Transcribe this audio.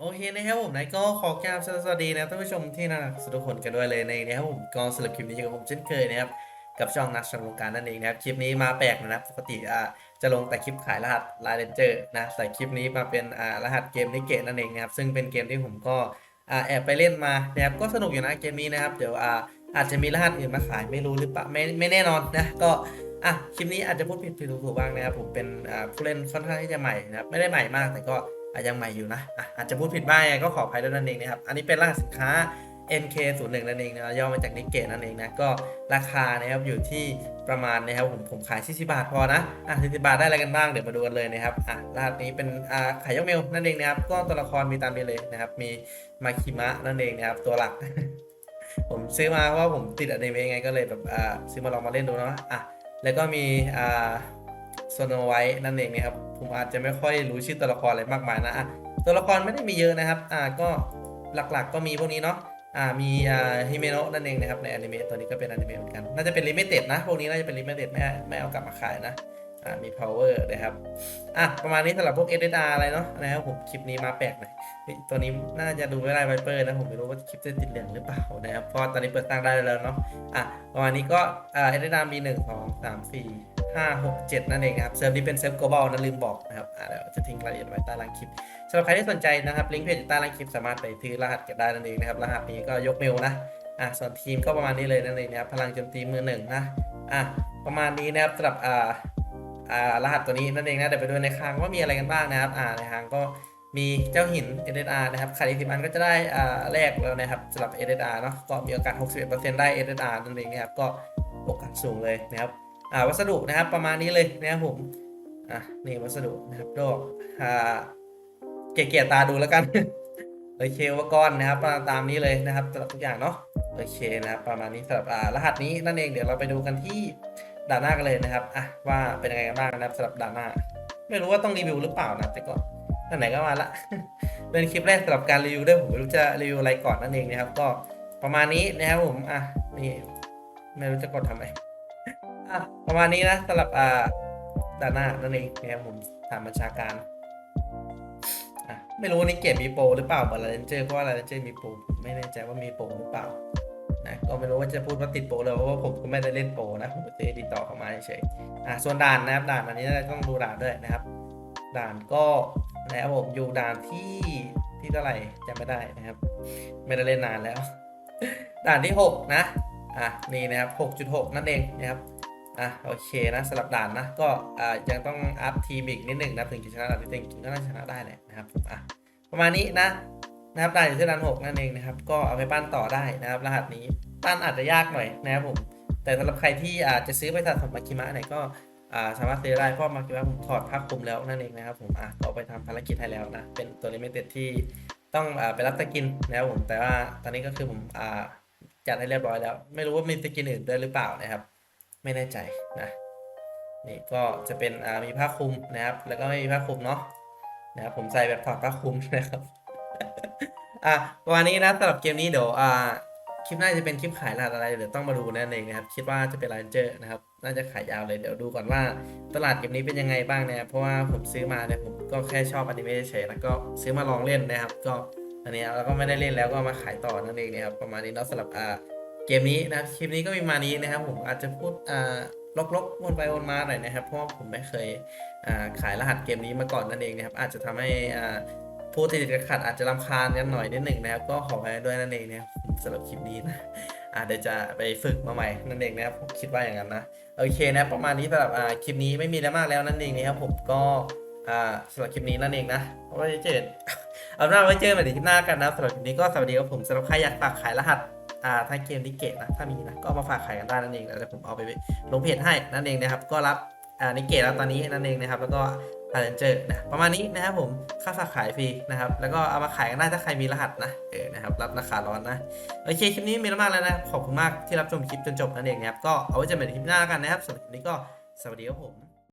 โอเคนะครับผมนายก็ขอกราบสวัสดีนะท่านผู้ชมที่น่ารักทุกคนกันด้วยเลยในนะครับผมก็สำหรับคลิปนี้กับผมเช่นเคยนะครับกับช่องนักสังวงการนั่นเองนะครับคลิปนี้มาแปลกนะครับปกติอ่าจะลงแต่คลิปขายรหัสลายเรนเจอร์นะแต่คลิปนี้มาเป็นอ่ารหัสเกมนิเกตนั่นเองนะครับซึ่งเป็นเกมที่ผมก็อ่าแอบไปเล่นมานะครับก็สนุกอยู่นะเกมนี้นะครับเดี๋ยวอ่าอาจจะมีรหัสอื่นมาขายไม่รู้หรือเปล่าไม่ไม่แน่นอนนะก็อะคลิปนี้อาจจะพูดผิดผิดถูกๆบ้างนะครับผมเป็นอ่าผู้เล่นค่อนข้างที่จะใหม่นะครับไม่ได้ใหม่มากแต่ก็ ยังใหม่อยู่นะอะอาจจะพูดผิดบ้างก็ขออภัยด้วยนั่นเองนะครับ อันนี้เป็นรหัสสินค้า MK01 นั่นเองนะย่อมาจากนิกเกตนั่นเองนะก็ราคานะครับอยู่ที่ประมาณนะครับผมผมขาย40บาทพอนะอะ40บาทได้อะไรกันบ้างเดี๋ยวมาดูกันเลยนะครับอะรหัสนี้เป็นอ่าขายยกเมลนั่นเองนะครับก็ตัวละครมีตามนี้เลยนะครับ มีมาคิมะนั่นเองนะครับตัวหลัก ผมซื้อมาเพราะผมติดอนิเมะไงก็เลยแบบอ่าซื้อมาลองมาเล่นดูนะอะแล้วก็มีอ่า สโนไวท์นั่นเองนะครับ ผมอาจจะไม่ค่อยรู้ชื่อตัวละครอะไรมากมายนะตัวละครไม่ได้มีเยอะนะครับอ่าก็หลักๆก็มีพวกนี้เนาะอ่ามีอ่าฮิเมโนะนั่นเองนะครับในอนิเมะตัวนี้ก็เป็นอนิเมะเหมือนกัน น่าจะเป็นลิมิเต็ดนะ พวกนี้น่าจะเป็นลิมิเต็ดไม่ไม่เอากลับมาขายนะอ่ามี power นะครับอะประมาณนี้สำหรับพวก SSR อะไรเนาะนะครับผมคลิปนี้มาแปลกหน่อยตัวนี้น่าจะดูไม่ได้ไวเปอร์นะ ผมไม่รู้ว่าคลิปจะติดเหลืองหรือเปล่านะครับเพราะตอนนี้เปิดตั้งได้แล้วเนาะอะประมาณนี้ก็เอ่า SSR มีหนึ่งงสามสี่ 567 นั่นเองครับ เซิร์ฟนี้เป็นเซิร์ฟ global นะลืมบอกนะครับเดี๋ยวจะทิ้งรายละเอียดไว้ใต้ล่างคลิปสำหรับใครที่สนใจนะครับ ลิงก์เพจใต้ล่างคลิปสามารถไปซื้อรหัสเก็บได้นั่นเองนะครับ รหัสนี้ก็ยกเมลนะ อะส่วนทีมก็ประมาณนี้เลยนั่นเองนะครับ พลังโจมตีมือหนึ่งนะ อะประมาณนี้นะครับสำหรับอ่าอ่ารหัสตัวนี้นั่นเองนะเดี๋ยวไปดูในคางว่ามีอะไรกันบ้างนะครับ อ่าในคางก็มีเจ้าหิน SSR นะครับขายสิบอันก็จะได้อ่าแลกแล้วนะครับสำหรับ SSR เนาะก็มีโอกาส 61%ได้ SSR นั่นเองนะครับก็โอกาสสูงเลยนะครับ อ่าวัสดุนะครับประมาณนี้เลยนะครับผมอะนี่วัสดุนะครับดอกอ่าเกลี่ยตาดูแล้วกันโอเคอุปกรณ์นะครับาตามนี้เลยนะครับสำหรับทุกอย่างเนาะโอเคนะครับประมาณนี้สำหรับอ่ารหัสนี้นั่นเองเดี๋ยวเราไปดูกันที่ด่านหน้ากันเลยนะครับอะว่าเป็นยังไงกันบ้างนะครับสำหรับด่านหน้า ไม่รู้ว่าต้องรีวิวหรือเปล่านะแต่ก็ไหนก็มาละเป็นคลิปแรกสำหรับการรีวิวด้วยผมไม่รู้จะรีวิวอะไรก่อนนั่นเองนะครับ ก็ประมาณนี้นะครับผมอะนี่ไม่รู้จะกดทำไม อะประมาณนี้นะสำหรับอ่าด้านหน้านั่นเองนะครับผมถามบัญชาการอะไม่รู้นี่เกมมีโปรหรือเปล่าเหมือนลาเรนเจอร์เพราะว่าลาเรนเจอร์มีโปรไม่แน่ใจว่ามีโปรหรือเปล่านะก็ไม่รู้ว่าจะพูดว่าติดโปรเลยเพราะว่าผมก็ไม่ได้เล่นโปรนะผมก็เตติดต่อเข้ามาเฉยอะส่วนด่านนะครับด่านอันนี้ต้องดูด่านด้วยนะครับ ด่านก็นะครับผมอยู่ด่านที่ที่เท่าไหร่จำไม่ได้นะครับ ไม่ได้เล่นนานแล้ว ด่านที่ 6 นะ อะนี่นะครับ 6.6 นั่นเองนะครับ อะโอเคนะสลับด่านนะก็อ่ายังต้องอัพทีมอีกนิดหนึ่งนะถึงจะชนะด่านที่เต็งจริงก็น่าชนะได้แหละนะครับอะประมาณนี้นะนะครับด่านอยู่ที่ด่านหกนั่นเองนะครับก็เอาไปปั้นต่อได้นะครับรหัสนี้ปั้นอาจจะยากหน่อยนะครับผมแต่สำหรับใครที่อาจจะซื้อไปสะสมมาคิมะเนี่ยก็อ่าสามารถซื้อได้เพราะมาคิมะผมถอดผ้าคลุมแล้วนั่นเองนะครับผมอะก็ไปทำภารกิจให้แล้วนะเป็นตัวลิมิเต็ดที่ต้องอ่าไปรับสกินนะครับผมแต่ว่าตอนนี้ก็คือผมอ่าจัดให้เรียบร้อยแล้ว ไม่รู้ว่ามีสกินอื่นด้วยหรือเปล่านะครับ ไม่แน่ใจนะนี่ก็จะเป็นอ่ามีผ้าคลุมนะครับ แล้วก็ไม่มีผ้าคลุมเนาะนะครับผมใส่แบบถอดผ้าคลุมนะครับอะประมาณนี้นะสำหรับเกมนี้เดี๋ยวอ่าคลิปหน้าจะเป็นคลิปขายรหัสอะไรเดี๋ยวต้องมาดูนั่นเองนะครับคิดว่าจะเป็นไลน์เจอร์นะครับน่าจะขายยาวเลยเดี๋ยวดูก่อนว่าตลาดเกมนี้เป็นยังไงบ้างนะครับเพราะว่าผมซื้อมาเนี่ยผมก็แค่ชอบอนิเมะเฉยแล้วก็ซื้อมาลองเล่นนะครับ ก็อันนี้แล้วก็ไม่ได้เล่นแล้วก็มาขายต่อนั่นเองนะครับประมาณนี้เนาะสำหรับอ่า เกมนี้นะครับคลิปนี้ก็มีมานี้นะครับ ผมอาจจะพูดอ่าลกๆวนไปวนมาหน่อยนะครับ เพราะว่าผมไม่เคยอ่าขายรหัสเกมนี้มาก่อนนั่นเองนะครับ อาจจะทำให้อ่าผู้ติดขัดอาจจะรำคาญกันหน่อยนิดหนึ่งนะครับ ก็ขอไปด้วยนั่นเองนะครับสำหรับคลิปนี้นะอาเดี๋ยวจะไปฝึกมาใหม่นั่นเองนะครับผมคิดว่าอย่างนั้นนะโอเคนะประมาณนี้สำหรับคลิปนี้ไม่มีแล้วมากแล้วนั่นเองนะครับผมก็สำหรับคลิปนี้นั่นเองนะไว้เจอเอาเป็นว่าไว้เจอใหม่ในคลิปหน้ากันนะสำหรับคลิปนี้ก็สวัสดีครับผมสำหรับใครอยากฝากขายรหัส อ่าถ้าเกมดิเกตนะถ้ามีนะก็มาฝากขายกันได้นั่นเองแล้วเดี๋ยวผมเอาไปลงเพจให้นั่นเองนะครับก็รับอ่านิเกตแล้วตอนนี้นั่นเองนะครับแล้วก็อาร์เจอร์นะประมาณนี้นะครับผมค่าฝากขายฟรีนะครับแล้วก็เอามาขายกันได้ถ้าใครมีรหัสนะเออนะครับรับราคาร้อนนะโอเคคลิปนี้มีแล้วมากแล้วนะขอบคุณมากที่รับชมคลิปจนจบนั่นเองนะครับก็เอาไว้เจอกันในคลิปหน้ากันนะครับสำหรับคลิปนี้ก็สวัสดีครับผม